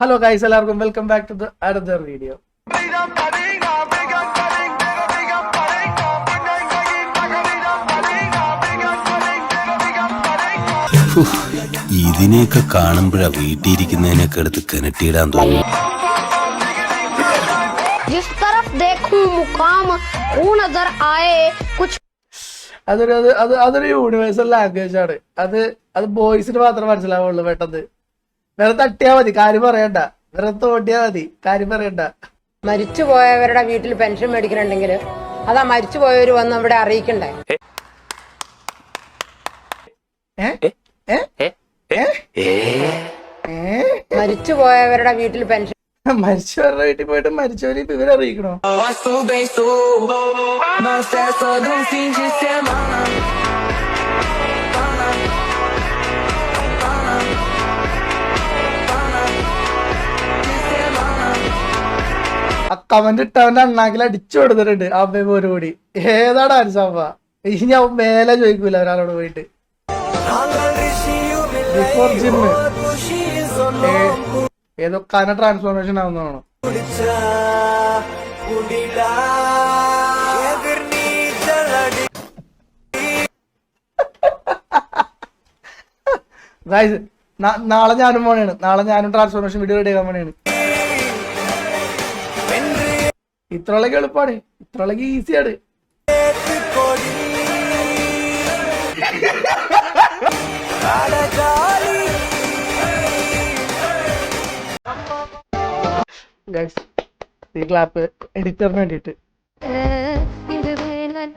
Hello guys എല്ലാവർക്കും welcome back to the another video ഇതിനെയൊക്കെ കാണുമ്പോഴാ വീട്ടിയിരിക്കുന്നതിനൊക്കെ എടുത്ത് കിണറ്റിയിടാൻ തോന്നുന്നു जिस तरफ देखूं मुकाम वो नजर आए कुछ അതൊരു അത് അത് അതൊരു യൂണിവേഴ്സൽ ലാംഗ്വേജ് ആണ് അത് അത് ബോയ്സിന് മാത്രമേ മനസ്സിലാവുള്ളൂ പെട്ടെന്ന് വേറെ തട്ടിയാ മതി കാര്യം പറയണ്ട വേറെ തോട്ടിയാ മതി കാര്യം പറയണ്ട മരിച്ചു പോയവരുടെ വീട്ടിൽ പെൻഷൻ മേടിക്കണുണ്ടെങ്കിൽ അതാ മരിച്ചു പോയവർ വന്ന് അവിടെ അറിയിക്കണ്ടേ മരിച്ചു പോയവരുടെ വീട്ടിൽ പെൻഷൻ മരിച്ചവരുടെ വീട്ടിൽ പോയിട്ട് മരിച്ചവരെ വിവരം അറിയിക്കണോ കമന്റ് ഇട്ടവന്റെ അണ്ണാക്കിൽ അടിച്ചു കൊടുത്തിട്ടുണ്ട് അമ്മയും ഒരു കൂടി. ഏതാണ് അനുസമ്മ ഇനി അവൻ മേലെ ചോദിക്കൂല ഒരാളോട് പോയിട്ട്. ഏതോ കന ട്രാൻസ്ഫോർമേഷൻ ആവുന്നതാണോ നാളെ ഞാനും പോണേണ്. നാളെ ഞാനും ട്രാൻസ്ഫോർമേഷൻ വീഡിയോ റെഡി ആക്കാൻ പോണേണ്. ഇത്ര അളകി എളുപ്പമാണ് ഇത്ര അളകി ഈസിയാണ് ഈ ക്ലാപ്പ് എഡിറ്ററിന് വേണ്ടിയിട്ട്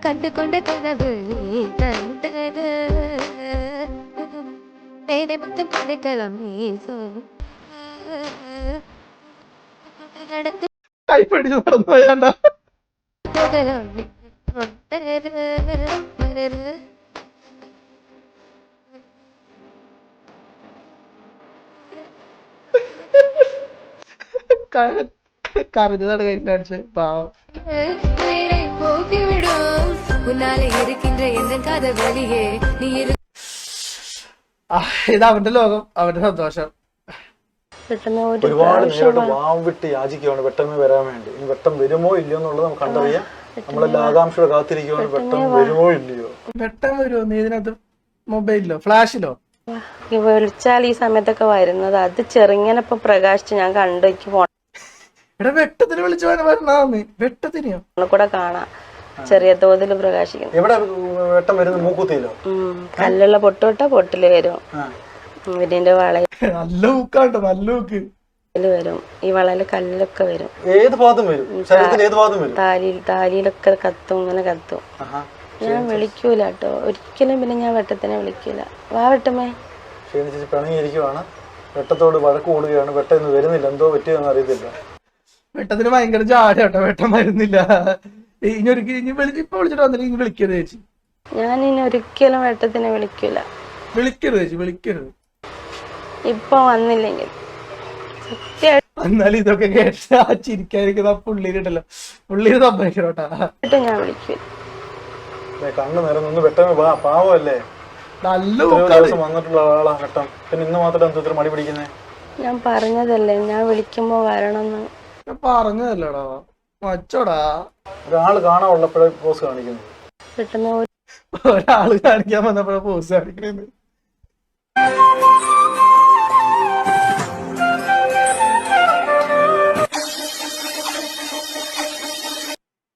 കണ്ടുകൊണ്ട് കനവ് കണ്ടത് നേരെ മൊത്തം കളിക്കളം നടത്തി കൈ പിടിച്ച് നടന്നു വേണ്ട കരഞ്ഞു നടക്കാൻ കാണിച്ച്. പാവം. ഇതാ അവന്റെ ലോകം അവന്റെ സന്തോഷം. ഒരുപാട് നേരിട്ട് വാം വിട്ട് യാചിക്കുകയാണ് പെട്ടെന്ന് വരാൻ വേണ്ടി. ഇനി വെട്ടം വരുമോ ഇല്ലയോ എന്നുള്ളത് നമുക്ക് കണ്ടറിയാം. നമ്മളെല്ലാം ആകാംക്ഷയോടെ കാത്തിരിക്കുകയാണ് പെട്ടെന്ന് വരുമോ ഇല്ലയോ? പെട്ടെന്ന് വരുമോ? നീ ഇതിനകത്ത് മൊബൈലിലോ? ഫ്ലാഷിലോ? വിളിച്ചാൽ ഈ സമയത്തൊക്കെ വരുന്നത്. അത് ചെറുങ്ങനെ ഇപ്പൊ പ്രകാശിച്ച് ഞാൻ കണ്ടു എനിക്ക് എടാ വെട്ടത്തിന് വിളിച്ചു വരണതാന്ന് വെട്ടത്തിനെയോ? കൂടെ കാണാം. ചെറിയ തോതിൽ പ്രകാശിക്കുന്നു. എവിടെ വെട്ടം വരുന്നത്? മൂക്കുത്തിയിലോ. കല്ലുള്ള പൊട്ടുവിട്ട പൊട്ടിൽ വരും. ഇതിന്റെ വളയിൽ നല്ല ഊക്കാണ്ടോ നല്ല ഊക്ക് വരും. ഈ വളയിൽ കല്ലൊക്കെ വരും. ഏത് ഭാഗത്തും വരും? ശരീരത്തിൽ ഏത് ഭാഗത്തും വരും? താലിയിൽ താലിയിലൊക്കെ കത്തും ഇങ്ങനെ കത്തും. ആഹാ. ഞാൻ വിളിക്കൂല കേട്ടോ ഒരിക്കലും പിന്നെ ഞാൻ വെട്ടത്തിനെ വിളിക്കൂല. വാ വെട്ടമേ ക്ഷീണിച്ച് പിണങ്ങിയിരിക്കുവാണ്. വെട്ടത്തോട് വഴക്ക് കൂടുകയാണ്. വെട്ടം വരുന്നില്ല. എന്തോ പറ്റിയെന്ന് അറിയത്തില്ല. വെട്ടത്തിന് ഭയങ്കര ജാടാട്ടോ വെട്ടം വരുന്നില്ല. ഇനി ഒരിക്കലും ഇനി വിളിച്ച് ഇപ്പൊ വിളിച്ചിട്ട് വന്നില്ല. ഇനി വിളിക്കരുത് ചേച്ചി. ഞാൻ ഇനി ഒരിക്കലും വെട്ടത്തിനെ വിളിക്കൂല. വിളിക്കരുത് ചേച്ചി വിളിക്കരുത്. ഇപ്പൊ വന്നില്ലെങ്കിൽ. എന്നാലും ഇതൊക്കെ കേട്ട് ആ ചിരിക്കാതിരിക്കുന്ന പുള്ളിയിലുണ്ടല്ലോ പുള്ളിര് സമ്മതിക്കണോട്ടാ ഞാൻ വിളിക്കൂല ദേ കണ്ണ് നേരം നിന്ന് വെട്ടമേ വാ പാവമല്ലേ? നല്ല ദിവസം വന്നിട്ടുള്ള ആളാ വെട്ടം പിന്നെ ഇന്ന് മാത്രം എന്താ ഇത്ര മടി പിടിക്കുന്നേ? ഞാൻ പറഞ്ഞതല്ലേ ഞാൻ വിളിക്കുമ്പോ വരണമെന്ന്. ഞാൻ പറഞ്ഞതല്ലടാ. മച്ചോടാ. ഒരാൾ കാണാനുള്ളപ്പോഴേ പോസ് കാണിക്കുന്നു പെട്ടെന്ന് ഒരു ഒരാൾ കാണിക്കാൻ വന്നപ്പോഴേ പോസ് കാണിക്കണേന്ന്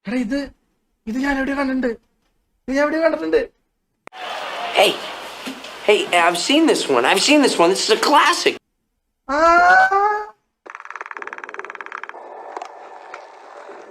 എടാ ഇത് ഇത് ഞാൻ എവിടെ കണ്ടിട്ടുണ്ട് ഇത് ഞാൻ എവിടെ കണ്ടിട്ടുണ്ട് Hey Hey, I've seen this one. I've seen this one. This is a classic. ആ